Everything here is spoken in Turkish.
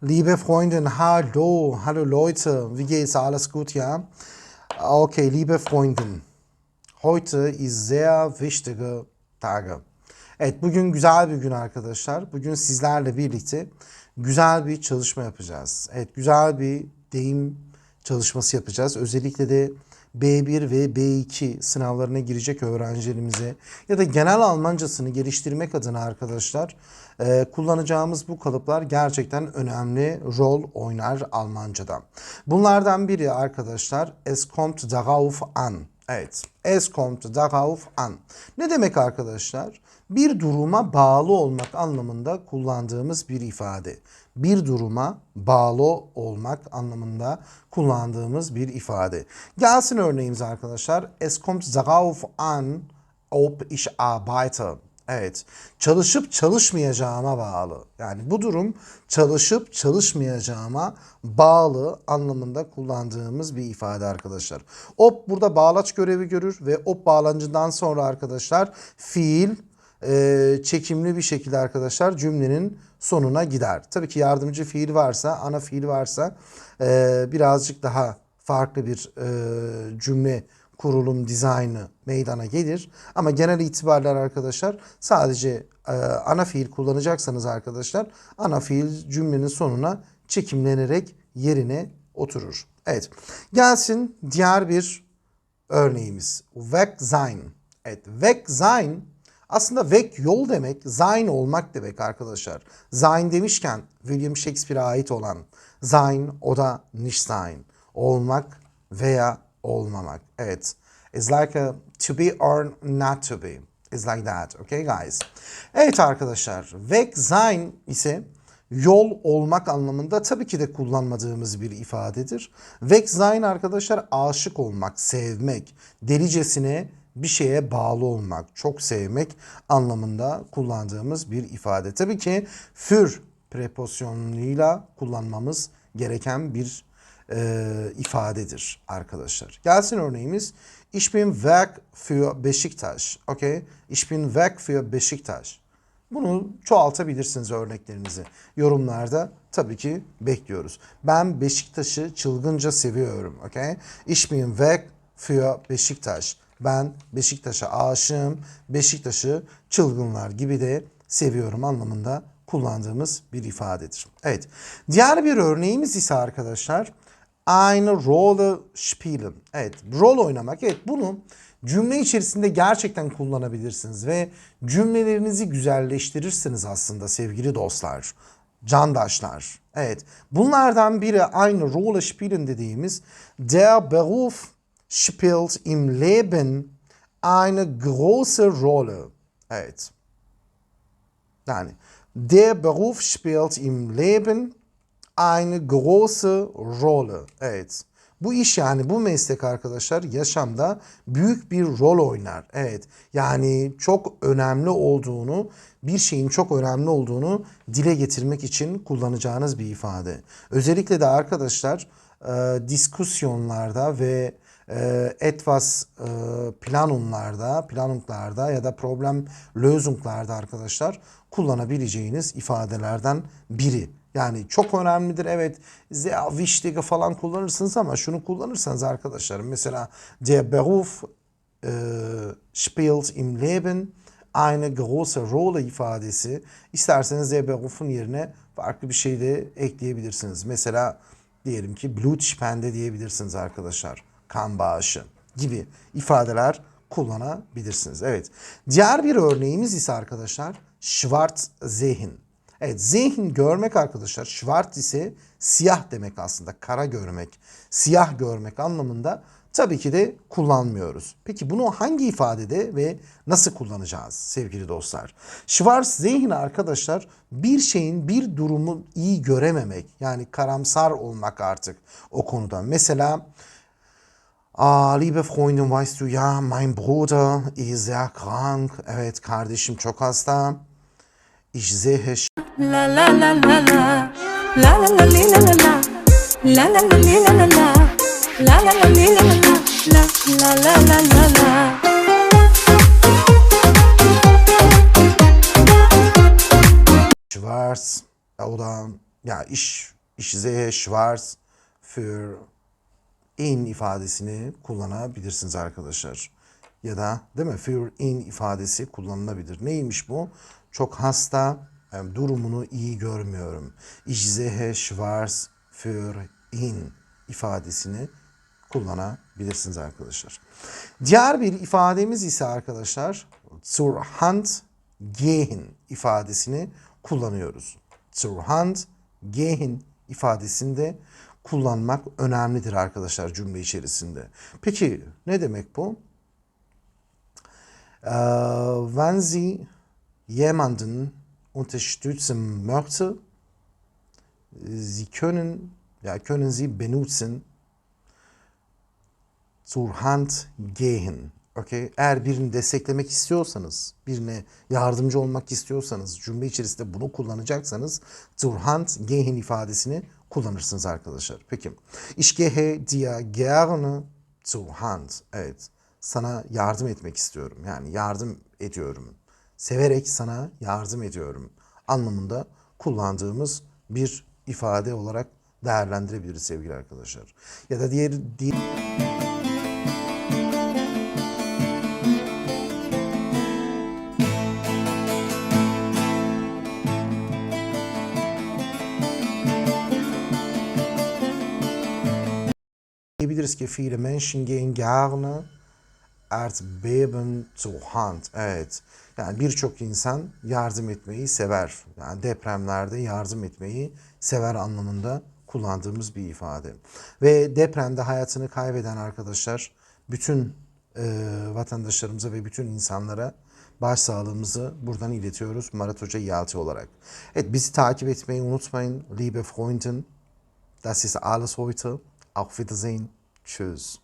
Liebe Freundin, hallo, hallo Leute, wie geht's? Alles gut, ja? Okay, liebe Freundin, heute ist sehr wichtige Tage. Evet, bugün güzel bir gün arkadaşlar. Bugün sizlerle birlikte güzel bir çalışma yapacağız. Evet, güzel bir deyim çalışması yapacağız. Özellikle de B1 ve B2 sınavlarına girecek öğrencilerimize ya da genel Almancasını geliştirmek adına arkadaşlar e, kullanacağımız bu kalıplar gerçekten önemli rol oynar Almanca'da. Bunlardan biri arkadaşlar es kommt darauf an. Evet, es kommt darauf an. Ne demek arkadaşlar? Bir duruma bağlı olmak anlamında kullandığımız bir ifade. Bir duruma bağlı olmak anlamında kullandığımız bir ifade. Gelsin örneğimiz arkadaşlar. Es kommt darauf an, ob ich arbeite. Evet. Çalışıp çalışmayacağıma bağlı. Yani bu durum çalışıp çalışmayacağıma bağlı anlamında kullandığımız bir ifade arkadaşlar. Op burada bağlaç görevi görür ve op bağlancından sonra arkadaşlar fiil e, çekimli bir şekilde arkadaşlar cümlenin sonuna gider. Tabii ki yardımcı fiil varsa, ana fiil varsa e, birazcık daha farklı bir e, cümle kurulum dizaynı meydana gelir. Ama genel itibarlar arkadaşlar sadece e, ana fiil kullanacaksanız arkadaşlar ana fiil cümlenin sonuna çekimlenerek yerine oturur. Evet. Gelsin diğer bir örneğimiz. Weg sein. Evet. Weg sein aslında weg yol demek, sein olmak demek arkadaşlar. Sein demişken William Shakespeare'a ait olan sein o da nicht. Olmak veya olmamak. Evet. It's like a to be or not to be. It's like that. Okay guys? Evet arkadaşlar. Weg sein ise yol olmak anlamında tabii ki de kullanmadığımız bir ifadedir. Weg sein arkadaşlar aşık olmak, sevmek, delicesine bir şeye bağlı olmak, çok sevmek anlamında kullandığımız bir ifade. Tabii ki für prepozisyonuyla kullanmamız gereken bir e, ifadedir arkadaşlar. Gelsin örneğimiz. Ich bin weg für Beşiktaş. Okay? Ich bin weg für Beşiktaş. Bunu çoğaltabilirsiniz örneklerinizi. Yorumlarda tabii ki bekliyoruz. Ben Beşiktaş'ı çılgınca seviyorum. Okay? Ich bin weg für Beşiktaş. Ben Beşiktaş'a aşığım. Beşiktaş'ı çılgınlar gibi de seviyorum anlamında kullandığımız bir ifadedir. Evet. Diğer bir örneğimiz ise arkadaşlar eine Rolle spielen. Evet, rol oynamak. Evet, bunu cümle içerisinde gerçekten kullanabilirsiniz ve cümlelerinizi güzelleştirirsiniz aslında sevgili dostlar, candaşlar. Evet, bunlardan biri eine Rolle spielen dediğimiz der Beruf spielt im Leben eine große Rolle. Evet. Yani der Beruf spielt im Leben eine große Rolle. Evet. Bu iş yani bu meslek arkadaşlar yaşamda büyük bir rol oynar. Evet. Yani çok önemli olduğunu, bir şeyin çok önemli olduğunu dile getirmek için kullanacağınız bir ifade. Özellikle de arkadaşlar e, diskusyonlarda ve e, etwas e, planumlarda, planunglarda ya da problem lösunglarda arkadaşlar kullanabileceğiniz ifadelerden biri. Yani çok önemlidir evet sehr wichtige falan kullanırsınız ama şunu kullanırsanız arkadaşlar mesela der Beruf e, spielt im Leben eine große Rolle ifadesi isterseniz der Beruf'un yerine farklı bir şey de ekleyebilirsiniz. Mesela diyelim ki Blutspende diyebilirsiniz arkadaşlar. Kan bağışı gibi ifadeler kullanabilirsiniz. Evet. Diğer bir örneğimiz ise arkadaşlar Schwarz Zihin. Evet zihin görmek arkadaşlar Schwarz ise siyah demek aslında kara görmek, siyah görmek anlamında tabii ki de kullanmıyoruz. Peki bunu hangi ifadede ve nasıl kullanacağız sevgili dostlar? Schwarz zihin arkadaşlar bir şeyin bir durumu iyi görememek yani karamsar olmak artık o konuda. Mesela Ah, liebe Freundin, weißt du ja, mein Bruder ist sehr krank. Evet, kardeşim çok hasta. Ich sehe La la la la la La la la li la la la La la la li la la la La la la li la la la La la la la la la schwarz. O da ya ich, ich sehe schwarz für in ifadesini kullanabilirsiniz arkadaşlar. Ya da değil mi? Für in ifadesi kullanılabilir. Neymiş bu? Çok hasta, durumunu iyi görmüyorum. Ich sehe schwarz für in ifadesini kullanabilirsiniz arkadaşlar. Diğer bir ifademiz ise arkadaşlar zur Hand gehen ifadesini kullanıyoruz. Zur Hand gehen ifadesinde kullanmak önemlidir arkadaşlar cümle içerisinde. Peki ne demek bu? Äh, wenn Sie jemanden unterstützen möchte, Sie können, ja, können Sie benutzen zur Hand gehen. Okay? Eğer birini desteklemek istiyorsanız, birine yardımcı olmak istiyorsanız, cümle içerisinde bunu kullanacaksanız zur Hand gehen ifadesini kullanırsınız arkadaşlar. Peki. Ich gehe dir gerne zur Hand. Evet. Sana yardım etmek istiyorum. Yani yardım ediyorum. Severek sana yardım ediyorum anlamında kullandığımız bir ifade olarak değerlendirebiliriz sevgili arkadaşlar. Ya da diğer, diğer diyebiliriz ki viele Menschen gehen gerne Erdbeben zur Hand. Evet. Yani birçok insan yardım etmeyi sever. Yani depremlerde yardım etmeyi sever anlamında kullandığımız bir ifade. Ve depremde hayatını kaybeden arkadaşlar bütün e, vatandaşlarımıza ve bütün insanlara başsağlığımızı buradan iletiyoruz Marat Hoca İALTI olarak. Evet bizi takip etmeyi unutmayın. Liebe Freundin, das ist alles heute. Auf Wiedersehen. Tschüss.